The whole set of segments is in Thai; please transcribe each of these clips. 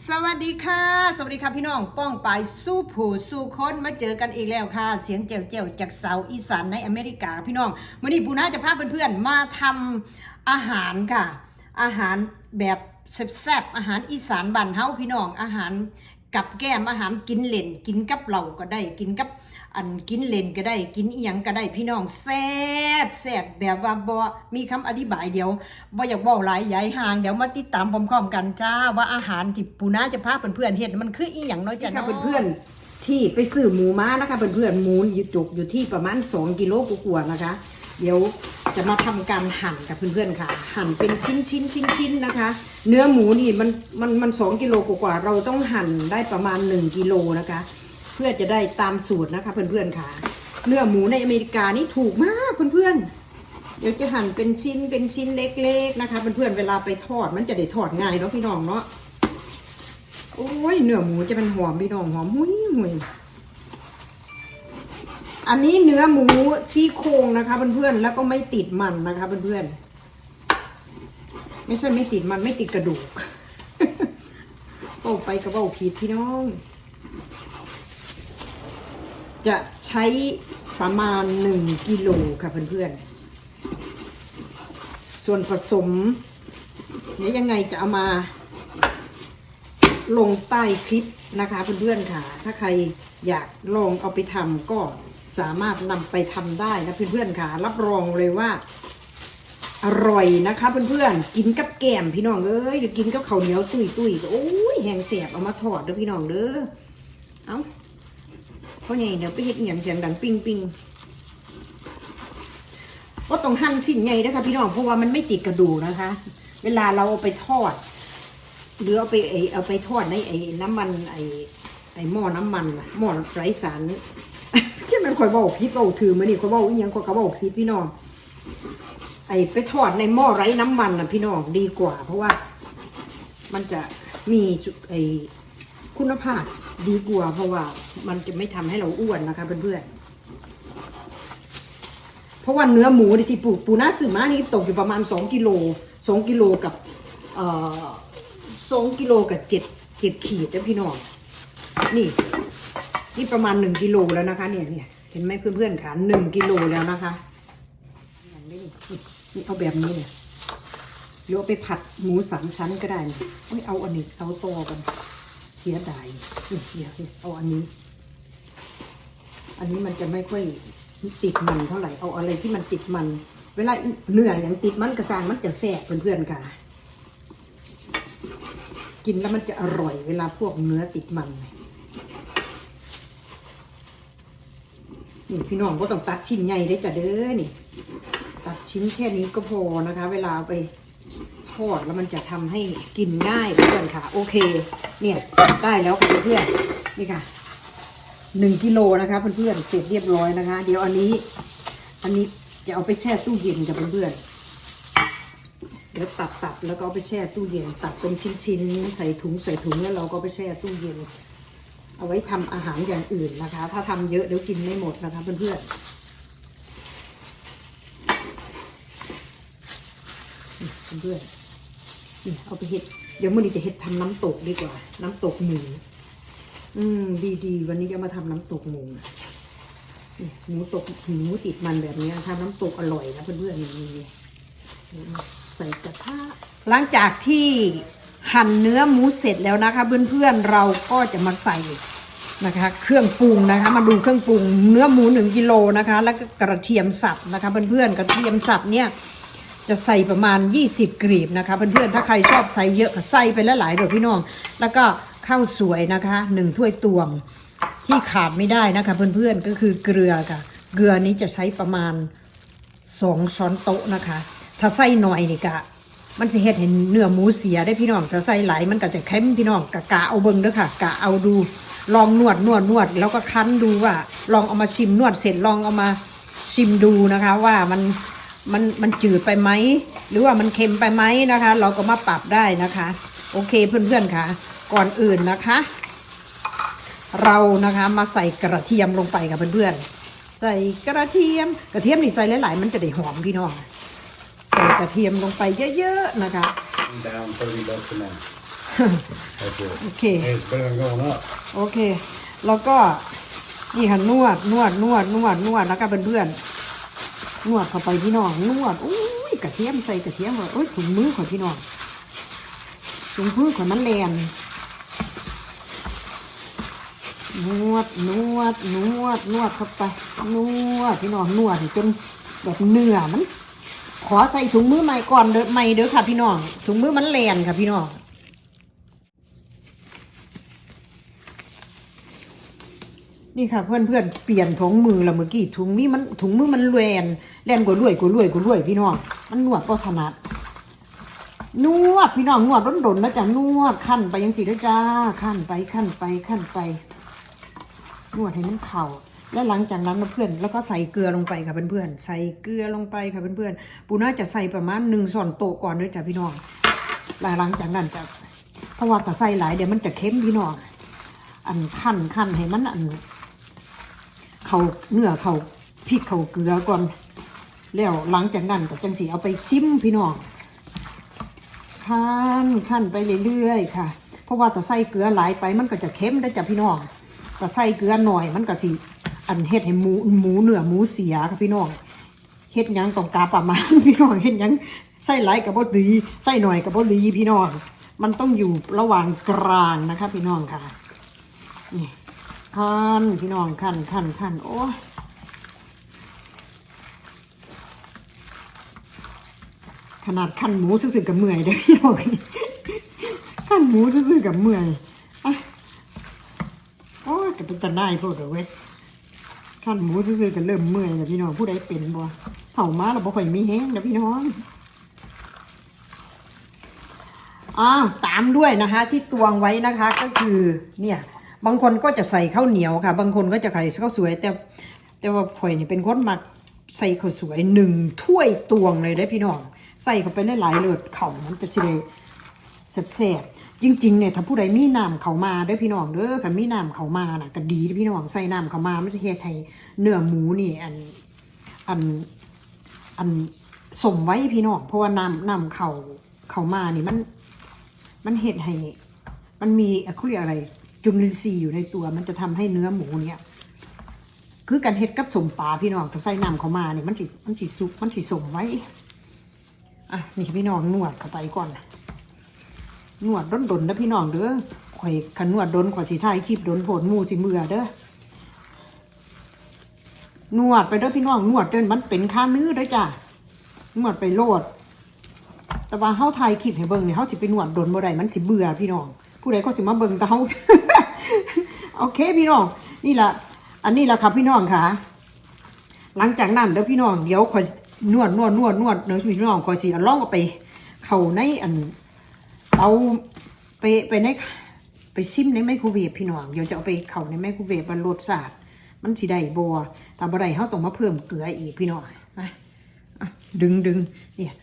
สวัสดีค่ะ สวัสดีค่ะพี่น้องป้องปายสู้ผู้สู้คนมาเจอกันอีกแล้วค่ะ เสียงเจียวเจียวจากเสาอีสานในอเมริกาพี่น้องวันนี้บูน่าจะพาเพื่อนๆมาทำอาหารค่ะ อาหารแบบแซ่บๆอาหารอีสานบ้านเฮาพี่น้องอาหาร กับแก้มอาหารกินเล่น กินกับเหลาก็ได้ กินกับอันกินเล่นก็ได้ กินอีหยังก็ได้ พี่น้องแซ่บแซ่บแบบว่าบ่มีคำอธิบายเดี๋ยวบ่อยากเว้าหลายใหญ่ห่างเดี๋ยวมาติดตามพร้อมๆกันจ้าว่าอาหารที่ปูนาจะพาเพื่อนๆเฮ็ดมันคืออีหยังเนาะจ้ะค่ะเนาะเพื่อนๆที่ไปซื้อหมูม้านะคะเพื่อนๆหมูอยู่จุกอยู่ที่ประมาณ 2 กิโลกว่าๆนะคะ เดี๋ยวจะมาทำการหั่นกับเพื่อนๆค่ะ หั่นเป็นชิ้นชิ้นชิ้นชิ้นๆนะคะ เนื้อหมูนี่มันมันมันสองกิโลกว่าเราต้องหั่นได้ประมาณ 1กิโลนะคะ เพื่อจะได้ตามสูตรนะคะเพื่อนๆค่ะ เนื้อหมูในอเมริกานี่ถูกมากเพื่อนๆเดี๋ยวจะหั่นเป็นชิ้นเป็นชิ้นเล็ก ๆนะคะเพื่อนๆเวลาไปทอดมันจะได้ทอดง่ายเนาะพี่น้องเนาะโอ้ยเนื้อหมูจะเป็นหอมพี่น้องหอมหุ้ยหุ้ย อันนี้เนื้อหมูซี่โครงนะคะเพื่อนๆแล้วก็ไม่ติดมันนะคะเพื่อนๆไม่ใช่ไม่ติดมันไม่ติดกระดูกโอ้ไปกระเบ้าผิดพี่น้อง จะใช้ประมาณหนึ่งกิโลค่ะเพื่อนๆ ส่วนผสมเดี๋ยยังไงจะเอามาลงใต้คลิปนะคะเพื่อนๆค่ะ ถ้าใครอยากลองเอาไปทำก็ สามารถนำไปทำได้นะเพื่อนๆค่ะ รับรองเลยว่า อร่อยนะคะเพื่อนๆกินกับแกมพี่น้องเอ้ยหรือกินกับข้าวเหนียวตุ้ยโอ้ยแห้งเสียบเอามาทอดเด้อพี่น้องเด้อเอาเพราะไงเดี๋ยวไปเห็ดอหย่างเสียงดังปิ้งปิ้งก็ต้องหั่นชิ้นใหญ่นะคะพี่น้องเพราะว่ามันไม่ติดกระดูกนะคะ เวลาเราเอาไปทอด หรือเอาไปไอเอาไปทอดในไอ้น้ำมันไอ้ไอ้หม้อน้ำมันหม้อไร้สาร อยบอกพิษเบาถือมานี่คอยบอกอีหยังคอยกระบอกพิษพี่น้องไอ้ไปทอดในหม้อไร้น้ำมันนะพี่น้องดีกว่า เพราะว่า มันจะมีไอ้คุณภาพดีกว่าเพราะว่ามันจะไม่ทำให้เราอ้วนนะคะเพื่อนๆเพราะว่าเนื้อหมูนี่ที่ปูปูน่าซื้อมานี่ตกอยู่ประมาณสองกิโลสองกิโลกับเอ่อสองกิโลกับเจ็ดเจ็ดขีดนะพี่น้องนี่ นี่ประมาณหนึ่งกิโลแล้วนะคะ เนี่ยเนี่ย เห็นไหมเพื่อนๆค่ะหนึ่งกิโลแล้วนะคะอย่างนี้นี่เอาแบบนี้เนี่ยหรือไปผัดหมูสามชั้นก็ได้นะไม่เอาอันนี้เอาตอกันเสียดายเดี๋ยวเอาอันนี้ อันนี้มันจะไม่ค่อยติดมันเท่าไหร่เอาอะไรที่มันติดมัน เวลาเนื้ออย่างติดมันกระซางมันจะแสบเพื่อนๆค่ะ กินแล้วมันจะอร่อยเวลาพวกเนื้อติดมัน นี่พี่น้องก็ต้องตัดชิ้นใหญ่ได้จ้ะเด้อนี่ ตัดชิ้นแค่นี้ก็พอนะคะ เวลาไปทอดแล้วมันจะทำให้กินง่ายเพื่อนค่ะ โอเค เนี่ยได้แล้วค่ะเพื่อนนี่ค่ะหนึ่งกิโลนะคะเพื่อนๆเสร็จเรียบร้อยนะคะ เดี๋ยวอันนี้ อันนี้จะเอาไปแช่ตู้เย็นกับเพื่อนๆเดี๋ยวตัดตัดแล้วก็เอาไปแช่ตู้เย็น ตัดเป็นชิ้นๆใส่ถุงใส่ถุงแล้วเราก็ไปแช่ตู้เย็น เอาไว้ทำอาหารอย่างอื่นนะคะ ถ้าทำเยอะเดี๋ยวกินไม่หมดนะคะเพื่อนๆเพื่อนนี่เอาไปเห็ดเดี๋ยวมื่อนี้จะเห็ดทำน้ำตกดีกว่า น้ำตกหมูอืม ดีๆ วันนี้จะมาทำน้ำตกหมูหมูตกหมูติดมันแบบนี้ทำน้ำตกอร่อยนะเพื่อนๆนี่ใส่กระทะหลังจากที่ หั่นเนื้อหมูเสร็จแล้วนะคะ เพื่อนๆเราก็จะมาใส่นะคะ เครื่องปรุงนะคะ มาดูเครื่องปรุงเนื้อหมูหนึ่งกิโลนะคะ แล้วก็กระเทียมสับนะคะ เพื่อนๆกระเทียมสับเนี่ยจะใส่ประมาณ 20 กรีบนะคะเพื่อนๆถ้าใครชอบใส่เยอะก็ใส่ไปแล้วหลายเดี๋ยวพี่น้อง แล้วก็ข้าวสวยนะคะหนึ่งถ้วยตวงที่ขาดไม่ได้นะคะเพื่อนๆก็คือเกลือค่ะ เกลือนี้จะใช้ประมาณสองช้อนโต๊ะนะคะ ถ้าใส่หน่อยนี่กะ มันจะเฮ็ดเห็นเนื้อหมูเสียได้พี่น้องถ้าใส่ไหลมันก็จะเค็มพี่น้องกะกะเอาเบิ่งเด้อค่ะ กะเอาดู ลองนวดนวดนวดแล้วก็คั้นดูว่า ลองเอามาชิมนวดเสร็จลองเอามาชิมดูนะคะ ว่ามันมันมันจืดไปไหมหรือว่ามันเค็มไปไหมนะคะ เราก็มาปรับได้นะคะ โอเคเพื่อนๆค่ะ ก่อนอื่นนะคะ เรานะคะมาใส่กระเทียมลงไปกับเพื่อนๆใส่กระเทียมกระเทียมนี่ใส่หลายๆมันจะได้หอมพี่น้อง ใส่กระเทียมลงไปเยอะๆนะคะ down 30 bucks a month. That's it. โอเค Hey, it's better than going up. โอเค แล้วก็นี่ค่ะนวดนวดนวดนวดนวดแล้วก็เพื่อนๆนวดเข้าไปพี่น้องนวดอุ้ยกระเทียมใส่กระเทียมว่าโอ้ยถุงมือของพี่น้องถุงมือของมันแลนนวดนวดนวดนวดเข้าไปนวดพี่น้องนวดให้จนแบบเนื้อมัน ขอใส่ถุงมือใหม่ก่อนเด้อใหม่เด้อค่ะพี่น้องถุงมือมันแลนค่ะพี่น้องนี่ค่ะเพื่อนเพื่อนเปลี่ยนถุงมือล้วเมื่อกี้ถุงนี้มันถุงมือมันแลนแลนกว่าลวยกว่าลวยกว่าลวยพี่น้องมันนวดก็ถนัดนวดพี่น้องนวดร้นดนๆนะจ๊ะนวดขั้นไปยังสีด้วยจ้าขั้นไปขั้นไปขั้นไปนวดให้มันเข่า แล้วหลังจากนั้นนะเพื่อนแล้วก็ใส่เกลือลงไปค่ะเพื่อนๆใส่เกลือลงไปค่ะเพื่อนๆปูน่าจะใส่ประมาณหนึ่งส่วนโต๊ะก่อนด้วยจ้ะพี่น้องแล้วหลังจากนั้นจะเพราะว่าถ้าใส่หลายเดี๋ยวมันจะเค็มพี่น้องอันขั้นขั้นให้มันอันเขาเนื้อเขาพริกเขาเกลือก่อนแล้วหลังจากนั้นก็จังสีเอาไปซิมพี่น้องขั้นขั้นไปเรื่อยๆค่ะ เพราะว่าแต่ใส่เกลือหลายไปมันก็จะเค็มได้จ้ะพี่น้องแต่ใส่เกลือหน่อยมันก็สิ อันเฮ็ดให้หมูหมูเนื้อหมูเสียค่ะพี่น้องเฮ็ดยังต้องกาประมาณพี่น้องเฮ็ดยังใส่หลกับบ่ดีใส่หน่อยกับบ่ดีพี่น้องมันต้องอยู่ระหว่างกลางนะคะ พี่น้องค่ะนี่ขั้นพี่น้องขั้นขั้นขั้นโอ้ขนาดขั้นหมูซื่อๆกับเมื่อยเด้อพี่น้องขั้นหมูซื่อๆกับเมื่อยอะโอ้กับเป็นตาได้พวกเด้อเว้ย ขั้นหมูซื่อๆกันเริ่มเมื่อยแล้วพี่น้องผู้ใดเป็นบ่เผามาแล้วบ่ค่อยมีแห้งแล้วพี่น้องอ้าตามด้วยนะคะ ที่ตวงไว้นะคะก็คือเนี่ย บางคนก็จะใส่ข้าวเหนียวค่ะ บางคนก็จะใส่ข้าวสวย แต่ แต่ว่าข่อยนี่เป็นคนมักใส่ข้าวสวยหนึ่งถ้วยตวงเลยได้พี่น้อง ใส่เข้าไปในหลายเลือดเข่ามันจะสิเลยแซ่บๆ จริงๆเนี่ยถ้าผู้ใดมีน้ำเขามาด้อพี่น้องเด้อคันมีน้ำเขามาน่ะก็ดีพี่น้องใส่น้ำเขามาไมันจะเฮ็ดให้เนื้อหมูนี่อันอันอันสมไว้พี่น้องเพราะว่าน้ำน้ำเขาเขามานี่มัน มันเห็ดให้มันมีเอ่อเขาเรียกอะไร จุลินทรีย์อยู่ในตัว มันจะทำให้เนื้อหมูเนี่ยคือการเห็ดกับสมปลาพี่น้องถ้าใส่น้ำเขามาเนี่ยมันสิมันสิซุกมันสิสมไว้อะนี่พี่น้องนวดเข้าไปก่อนน นวดดนดนนะพี่น้องเด้อข่อยขันนวดดนข่อยสิถ่ายคลิปดนโผลมูสิเมื่อเด้อนวดไปเด้อพี่น้องนวดเดินมันเป็นข้ามือเด้อจ้ะนวดไปโลด แต่ว่าเฮาถ่ายคลิปให้เบิ่งเนี่ยเฮาสิไปนวดดนบ่ได้มันสิเบื่อพี่น้อง ผู้ใดก็สิมาเบิ่งแต่เฮาโอเคพี่น้อง นี่ละอันนี้ละครับพี่น้องค่ะ หลังจากนั้นเดี๋ยวพี่น้องเดี๋ยวคอยนวดนวดนวดนวดเดี๋ยวพี่น้องคอยสิล่องก็ไป เข้าในอัน เอาไปไปในไปซิมในไมโครเวฟพี่น้องเดี๋ยวจะเอาไปเข้าในไมโครเวฟมันรสชาติมันสิได้บัวถ้าบ่ได้เฮาต้องมาเพิ่มเกลืออีกพี่น้องนะดึงดึงเนี่ย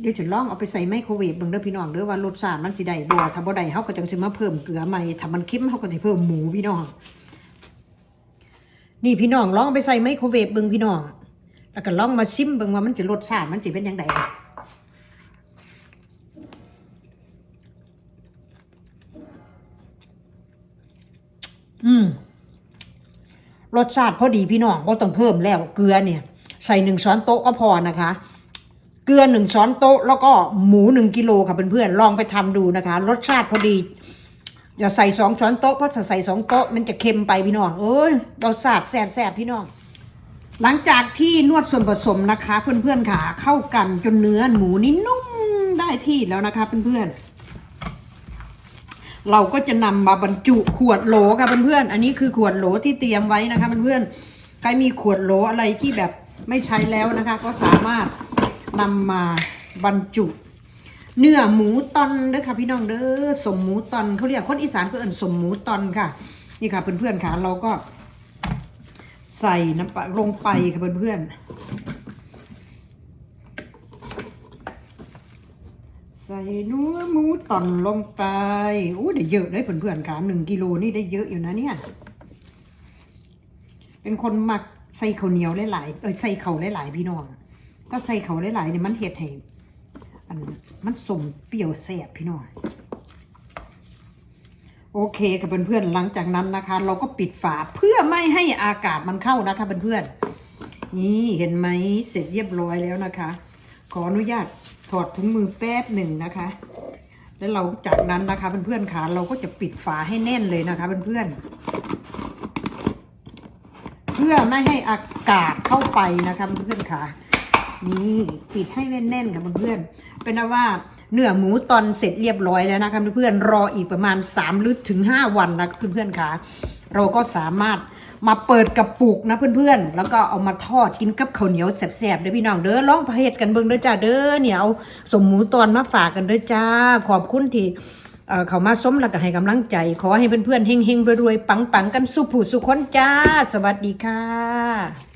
เดี๋ยวจะลองเอาไปใส่ไมโครเวฟเบิ่งเด้อพี่น้องเด้อว่ารสชาติมันสิได้บ่ถ้าบ่ได้เฮาก็จังสิมาเพิ่มเกลือใหม่ถ้ามันเค็มเฮาก็สิเพิ่มหมูพี่น้อง นี่พี่น้องลองไปใส่ไมโครเวฟเบิ่งพี่น้อง แล้วก็ลองมาชิมเบิ่งว่ามันจะรสชาติมันสิเป็นจังได อืมรสชาติพอดีพี่น้องบ่ต้องเพิ่มแล้วเกลือเนี่ย ใส่หนึ่งช้อนโต๊ะก็พอนะคะ เกลือหนึ่งช้อนโต๊ะ แล้วก็หมูหนึ่งกิโลค่ะเพื่อนๆลองไปทำดูนะคะ รสชาติพอดี อย่าใส่สองช้อนโต๊ะเพราะถ้าใส่สองโต๊ะมันจะเค็มไปพี่น้องเอ้ยรสชาติแซ่บๆพี่น้อง หลังจากที่นวดส่วนผสมนะคะ เพื่อนๆค่ะ เข้ากันจนเนื้อหมูนี่นุ่มได้ที่แล้วนะคะเพื่อนๆ เราก็จะนำมาบรรจุขวดโหลค่ะเพื่อนๆอันนี้คือขวดโหลที่เตรียมไว้นะคะเพื่อนๆใครมีขวดโหลอะไรที่แบบไม่ใช้แล้วนะคะ ก็สามารถนำมาบรรจุ เนื้อหมูตอนเด้อค่ะพี่น้องเด้อสมหมูตอนเขาเรียกคนอีสานก็เอิ้นสมหมูตอนค่ะ นี่ค่ะเพื่อนๆค่ะเราก็ใส่น้ำปลาลงไปค่ะเพื่อนๆ ใส่เนื้อหมูต่อนลงไปโอ้ได้เยอะเลยเพื่อนๆค่ะหนึ่งกิโลนี่ได้เยอะอยู่นะเนี่ย เป็นคนมักใส่ข้าวเหนียวหลายๆเออใส่ข้าวหลายๆพี่น้องถ้าใส่ข้าวหลายๆเนี่ยมันเห็ดให้อันมันสมเปรี้ยวแซ่บพี่น้องโอเคค่ะเพื่อนๆหลังจากนั้นนะคะ เราก็ปิดฝาเพื่อไม่ให้อากาศมันเข้านะคะเพื่อนๆนี่เห็นไหมเสร็จเรียบร้อยแล้วนะคะ ขออนุญาต ถอดถุงมือแป๊บหนึ่งนะคะ แล้วเราจากนั้นนะคะเพื่อนๆค่ะเราก็จะปิดฝาให้แน่นเลยนะคะเพื่อนๆเพื่อไม่ให้อากาศเข้าไปนะคะเพื่อนๆค่ะนี่ปิดให้แน่นๆค่ะเพื่อนๆเป็นว่าเนื้อหมูตอนเสร็จเรียบร้อยแล้วนะคะเพื่อนๆรออีกประมาณ3หรือถึง 5 วันนะเพื่อนๆค่ะ เราก็สามารถมาเปิดกระปุกนะเพื่อนๆ แล้วก็เอามาทอดกินกับข้าวเหนียวแสบๆเด้อพี่น้องเด้อลองเผ็ดกันเบิ่งเด้อจ้าเด้อเหนียวสมหมูตอนมาฝากกันเด้อจ้า ขอบคุณที่เขามาส้มแล้วก็ให้กำลังใจ ขอให้เพื่อนๆเฮงๆรวยๆปังๆกันสุผู้สุขคนจ้า สวัสดีค่ะ